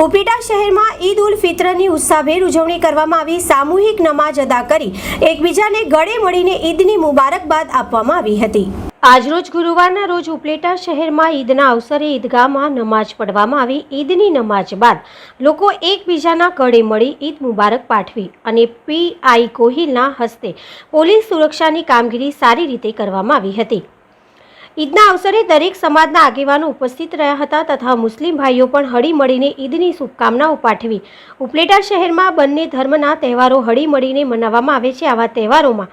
ઉપલેટા શહેરમાં ઈદ ઉલ ફિત્રની ઉત્સાહભેર ઉજવણી કરવામાં આવી. સામૂહિક નમાજ અદા કરી એકબીજાને ગળે મળીને ઈદની મુબારકબાદ આપવામાં આવી હતી. આજરોજ ગુરુવારના રોજ ઉપલેટા શહેરમાં ઈદના અવસરે ઈદગાહમાં નમાજ પઢવામાં આવી. ઈદની નમાજ બાદ લોકો એકબીજાના ગળે મળી ઈદ મુબારક પાઠવી અને પીઆઈ કોહિલના હસ્તે પોલીસ સુરક્ષાની કામગીરી સારી રીતે કરવામાં આવી હતી. ઈદના અવસરે દરેક સમાજના આગેવાનો ઉપસ્થિત રહ્યા હતા તથા મુસ્લિમ ભાઈઓ પણ હળી મળીને ઈદની શુભકામનાઓ પાઠવી ઉપલેટા શહેરમાં બંને ધર્મના તહેવારો હળી મળીને મનાવવામાં આવે છે. આવા તહેવારોમાં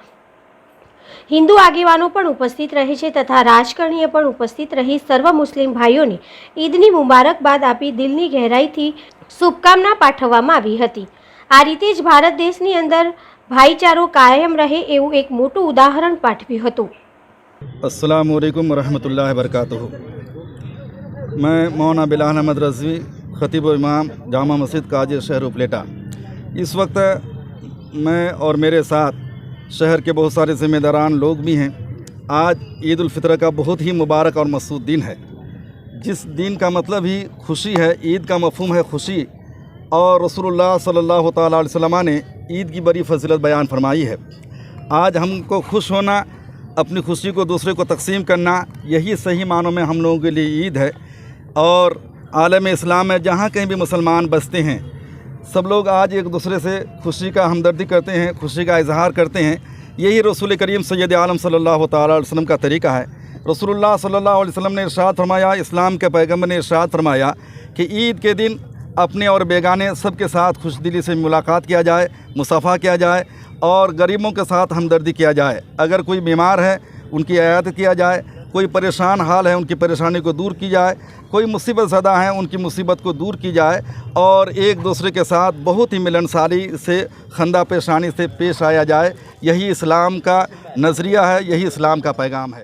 હિન્દુ આગેવાનો પણ ઉપસ્થિત રહે છે તથા રાજકારણીએ પણ ઉપસ્થિત રહી સર્વ મુસ્લિમ ભાઈઓને ઈદની મુબારકબાદ આપી દિલની ગહેરાઈથી શુભકામના પાઠવવામાં આવી હતી. આ રીતે જ ભારત દેશની અંદર ભાઈચારો કાયમ રહે એવું એક મોટું ઉદાહરણ પાઠવ્યું હતું. السلام علیکم ورحمۃ اللہ وبرکاتہ۔ میں مولانا بلال احمد رضوی، خطیب و امام، جامع مسجد کاجر شہر اپلیٹا۔ اس وقت میں اور میرے ساتھ شہر کے بہت سارے ذمہ داران لوگ بھی ہیں۔ آج عید الفطر کا بہت ہی مبارک اور مسعود دن ہے۔ جس دن کا مطلب ہی خوشی ہے، عید کا مفہوم ہے خوشی۔ اور رسول اللہ صلی اللہ تعالیٰ علیہ وسلم نے عید کی بڑی فضیلت بیان فرمائی ہے۔ آج ہم کو خوش ہونا اپنی خوشی کو دوسرے کو تقسیم کرنا، یہی صحیح معنوں میں ہم لوگوں کے لیے عید ہے۔ اور عالم اسلام میں جہاں کہیں بھی مسلمان بستے ہیں۔ سب لوگ آج ایک دوسرے سے خوشی کا ہمدردی کرتے ہیں، خوشی کا اظہار کرتے ہیں۔ یہی رسول کریم سید عالم صلی اللہ تعالیٰ علیہ وسلم کا طریقہ ہے۔ رسول اللہ صلی اللہ علیہ وسلم نے ارشاد فرمایا، اسلام کے پیغمبر نے ارشاد فرمایا کہ عید کے دن اپنے اور بیگانے سب کے ساتھ خوش دلی سے ملاقات کیا جائے، مصافحہ کیا جائے اور غریبوں کے ساتھ ہمدردی کیا جائے۔ اگر کوئی بیمار ہے، ان کی عیادت کیا جائے۔ کوئی پریشان حال ہے، ان کی پریشانی کو دور کی جائے۔ کوئی مصیبت زدہ ہیں ان کی مصیبت کو دور کی جائے۔ اور ایک دوسرے کے ساتھ بہت ہی ملنساری سے، خندہ پیشانی سے پیش آیا جائے۔ یہی اسلام کا نظریہ ہے، یہی اسلام کا پیغام ہے۔